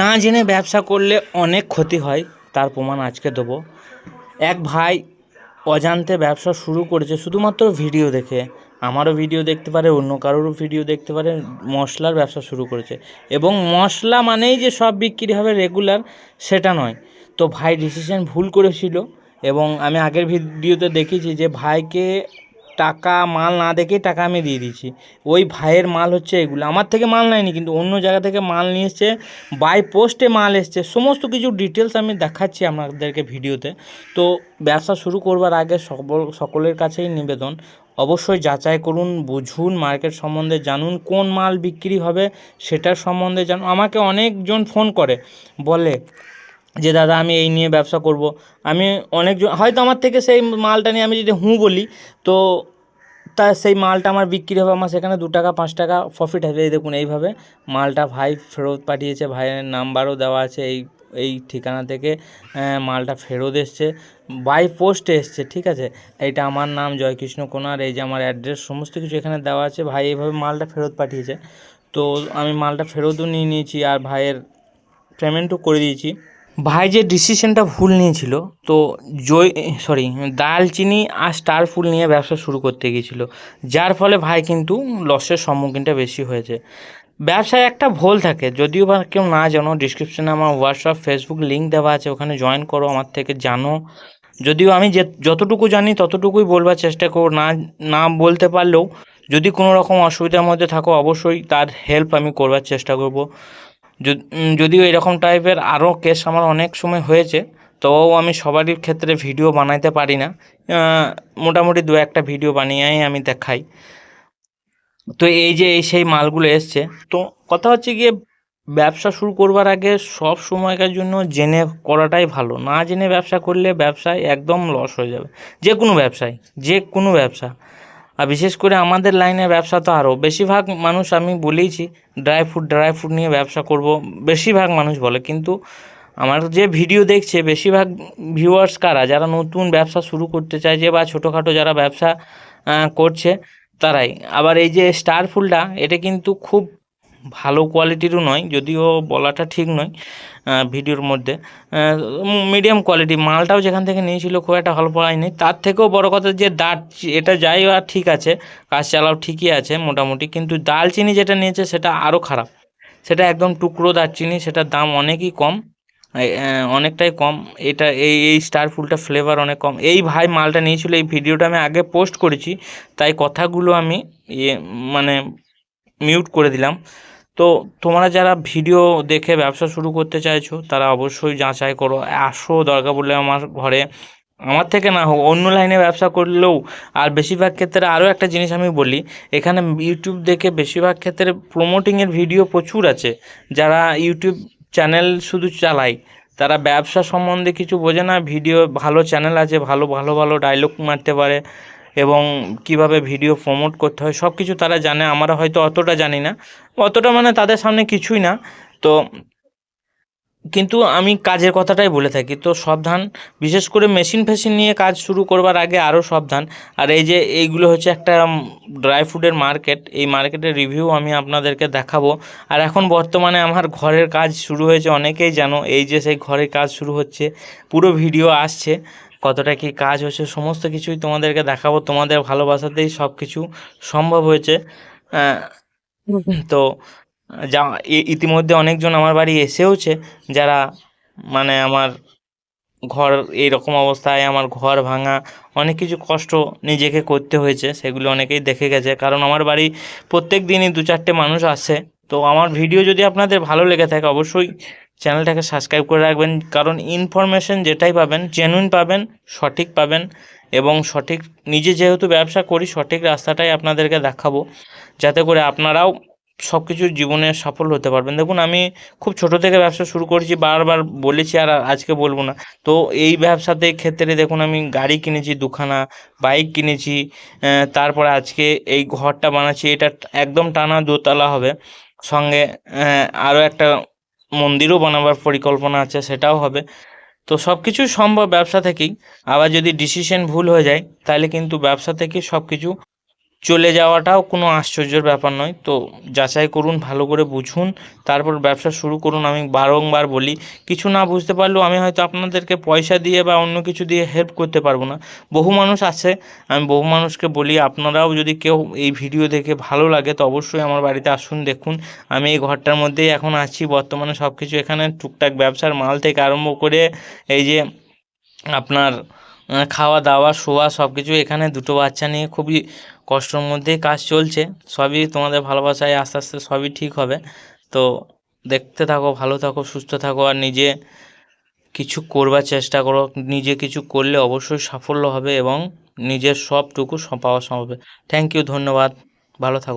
না জেনে ব্যবসা করলে অনেক ক্ষতি হয়, তার প্রমাণ আজকে দেবো। এক ভাই অজান্তে ব্যবসা শুরু করেছে, শুধুমাত্র ভিডিও দেখে। আমারও ভিডিও দেখতে পারে, অন্য কারোরও ভিডিও দেখতে পারে, মশলার ব্যবসা শুরু করেছে। এবং মশলা মানেই যে সব বিক্রি হবে রেগুলার, সেটা নয়। তো ভাই ডিসিশন ভুল করেছিল এবং আমি আগের ভিডিওতে দেখেছি যে ভাইকে টাকা, মাল না দেখেই টাকা আমি দিয়ে দিয়েছি। ওই ভাইয়ের মাল হচ্ছে এগুলো। আমার থেকে মাল নেয়নি, কিন্তু অন্য জায়গা থেকে মাল নিয়ে এসছে, বাই পোস্টে মাল এসছে। সমস্ত কিছু ডিটেলস আমি দেখাচ্ছি আপনাদেরকে ভিডিওতে। তো ব্যবসা শুরু করবার আগে সকল, সকলের কাছেই নিবেদন। অবশ্যই যাচাই করুন, বুঝুন মার্কেট সম্বন্ধে জানুন, কোন মাল বিক্রি হবে সেটার সম্বন্ধে জানুন। আমাকে অনেকজন ফোন করে, বলে যে, দাদা, আমি এই নিয়ে ব্যবসা করব। আমি অনেকজন, হয়তো আমার থেকে সেই মালটা নিয়ে আমি যদি হুঁ বলি, তো তা সেই মালটা আমার বিক্রি হবে আমার সেখানে দু টাকা, পাঁচ টাকা প্রফিট হবে। এই দেখুন, এইভাবে মালটা ভাই ফেরত পাঠিয়েছে। ভাইয়ের নাম্বারও দেওয়া আছে এই এই ঠিকানা থেকে। মালটা ফেরত এসছে। বাই পোস্টে এসছে, ঠিক আছে? এইটা আমার নাম জয়কৃষ্ণ কোনার, এই যে আমার অ্যাড্রেস সমস্ত কিছু এখানে দেওয়া আছে। ভাই এইভাবে মালটা ফেরত পাঠিয়েছে। তো আমি মালটা ফেরতও নিয়ে নিয়েছি আর ভাইয়ের পেমেন্টও করে দিয়েছি। ভাই যে ডিসিশনটা ভুল নিয়েছিল, তো জয় সরি দালচিনি আর স্টার ফুল নিয়ে ব্যবসা শুরু করতে গিয়েছিল। যার ফলে ভাই কিন্তু লসের সম্মুখীনটা বেশি হয়েছে। ব্যবসায় একটা ভুল থাকে, যদিও বা কেউ না জানো ডিসক্রিপশনে আমার হোয়াটসঅ্যাপ ফেসবুক লিঙ্ক দেওয়া আছে, ওখানে জয়েন করো, আমার থেকে জানো। যদিও আমি যে, যতটুকু জানি, ততটুকুই বলবার চেষ্টা করো না না বলতে পারলেও যদি কোনো রকম অসুবিধার মধ্যে থাকো, অবশ্যই তার হেল্প আমি করবার চেষ্টা করব। যদিও এরকম টাইপের আরও কেস আমার অনেক সময় হয়েছে, তবুও আমি সবারই ক্ষেত্রে ভিডিও বানাইতে পারি না। মোটামুটি দু একটা ভিডিও বানিয়েই আমি দেখাই। তো এই যে এই সেই মালগুলো এসছে, তো কথা হচ্ছে গিয়ে ব্যবসা শুরু করবার আগে সব সময়কার জন্য জেনে করাটাই ভালো। না জেনে ব্যবসা করলে ব্যবসায় একদম লস হয়ে যাবে। যে কোনো ব্যবসায়, যে কোনো ব্যবসা। আর বিশেষ করে আমাদের লাইনে ব্যবসা তো আরও বেশিরভাগ মানুষ আমি বলেইছি ড্রাই ফ্রুট ড্রাই ফ্রুট নিয়ে ব্যবসা করব। বেশিরভাগ মানুষ বলে, কিন্তু আমার যে ভিডিও দেখছে, বেশিরভাগ ভিউয়ার্স কারা? যারা নতুন ব্যবসা শুরু করতে চাইছে বা ছোটোখাটো যারা ব্যবসা করছে, তারাই। আবার এই যে স্টার ফুলটা, এটা কিন্তু খুব ভালো কোয়ালিটিরও নয়, যদিও বলাটা ঠিক নয় ভিডিওর মধ্যে। মিডিয়াম কোয়ালিটি মালটাও যেখান থেকে নিয়েছিল খুব একটা ভালো পাইনি। তার থেকেও বড় কথা যে দাঁত, এটা যাই বা ঠিক আছে, কাজ চালাও ঠিকই আছে মোটামুটি, কিন্তু দালচিনি যেটা নিয়েছে সেটা আরও খারাপ। সেটা একদম টুকরো দারচিনি সেটার দাম অনেকই কম অনেকটাই কম। এটা এই এই স্টার ফুলটা ফ্লেভার অনেক কম। এই ভাই মালটা নিয়েছিল, এই ভিডিওটা আমি আগে পোস্ট করেছি, তাই কথাগুলো আমি ইয়ে মানে মিউট করে দিলাম। তো তোমরা যারা ভিডিও দেখে ব্যবসা শুরু করতে চাইছো, তারা অবশ্যই যাচাই করো। আসো দরকার পড়লে আমার ঘরে। আমার থেকে না হোক, অন্য লাইনে ব্যবসা করলেও আর বেশিরভাগ ক্ষেত্রে আরও একটা জিনিস আমি বলি, এখানে ইউটিউব দেখে বেশিরভাগ ক্ষেত্রে প্রমোটিংয়ের ভিডিও প্রচুর আছে। যারা ইউটিউব চ্যানেল শুধু চালায়, তারা ব্যবসা সম্বন্ধে কিছু বোঝে না ভিডিও ভালো চ্যানেল আছে, ভালো ভালো ভালো ডায়লগ মারতে পারে। এবং কীভাবে ভিডিও প্রমোট করতে হয় সব কিছু তারা জানে, আমরা হয়তো অতটা জানি না। অতটা মানে তাদের সামনে কিছুই না। তো কিন্তু আমি কাজের কথাটাই বলে থাকি, তো সাবধান। বিশেষ করে মেশিন ফেশিন নিয়ে কাজ শুরু করবার আগে আরও সাবধান। আর এই যে এইগুলো হচ্ছে একটা ড্রাই ফ্রুটের মার্কেট এই মার্কেটের রিভিউ আমি আপনাদেরকে দেখাবো। আর এখন বর্তমানে আমার ঘরের কাজ শুরু হয়েছে, অনেকেই জানো, এই যে সেই ঘরের কাজ শুরু হচ্ছে, পুরো ভিডিও আসছে। কতটা কি কাজ হচ্ছে সমস্ত কিছুই তোমাদেরকে দেখাবো। তোমাদের ভালোবাসাতেই সব কিছু সম্ভব হয়েছে। তো, যা ইতিমধ্যে অনেকজন আমার বাড়ি এসেওছে, যারা মানে আমার ঘর এইরকম অবস্থায়, আমার ঘর ভাঙা, অনেক কিছু কষ্ট নিজেকে করতে হয়েছে, সেগুলো অনেকেই দেখে গেছে। কারণ আমার বাড়ি প্রত্যেক দিনই দু চারটে মানুষ আসে। তো আমার ভিডিও যদি আপনাদের ভালো লেগে থাকে, অবশ্যই চ্যানেলটাকে সাবস্ক্রাইব করে রাখবেন। কারণ ইনফরমেশন যেটাই পাবেন জেনুইন পাবেন, সঠিক পাবেন এবং সঠিক, নিজে যেহেতু ব্যবসা করি, সঠিক রাস্তাটাই আপনাদেরকে দেখাবো। যাতে করে আপনারাও সব কিছু জীবনে সফল হতে পারবেন। দেখুন, আমি খুব ছোট থেকে ব্যবসা শুরু করেছি, বারবার বলেছি আর আজকে বলব না। তো এই ব্যবসাতে ক্ষেত্রে দেখুন, আমি গাড়ি কিনেছি, দুখানা, বাইক কিনেছি তারপরে আজকে এই ঘরটা বানাচ্ছি। এটা একদম টানা দোতলা হবে। সঙ্গে আরও একটা মন্দিরও বানাবার পরিকল্পনা আছে, সেটাও হবে। তো সব কিছু সম্ভব ব্যবসা থেকেই। আবার যদি ডিসিশন ভুল হয়ে যায়, তাহলে কিন্তু ব্যবসা থেকে সব কিছু চলে যাওয়াটাও কোনো আশ্চর্যের ব্যাপার নয়। তো যাচাই করুন, ভালো করে বুঝুন, তারপর ব্যবসা শুরু করুন। আমি বারংবার বলি, কিছু না বুঝতে পারলেও আমি হয়তো আপনাদেরকে পয়সা দিয়ে বা অন্য কিছু দিয়ে হেল্প করতে পারব না। বহু মানুষ আছে, আমি বহু মানুষকে বলি, আপনারাও যদি কেউ এই ভিডিও দেখে ভালো লাগে, তো অবশ্যই আমার বাড়িতে আসুন, দেখুন। আমি এই ঘরটার মধ্যেই এখন আছি, বর্তমানে সব কিছু এখানে টুকটাক ব্যবসার মাল থেকে আরম্ভ করে এই যে আপনার খাওয়া দাওয়া শোয়া সব কিছু এখানে দুটো বাচ্চা নিয়ে খুবই কষ্টের মধ্যেই কাজ চলছে। সবই তোমাদের ভালোবাসায় আস্তে আস্তে সবই ঠিক হবে। তো দেখতে থাকো, ভালো থাকো, সুস্থ থাকো আর নিজে কিছু করবার চেষ্টা করো। নিজে কিছু করলে অবশ্যই সাফল্য হবে এবং নিজের সবটুকু পাওয়া সম্ভব হবে। থ্যাংক ইউ ধন্যবাদ। ভালো থাকো।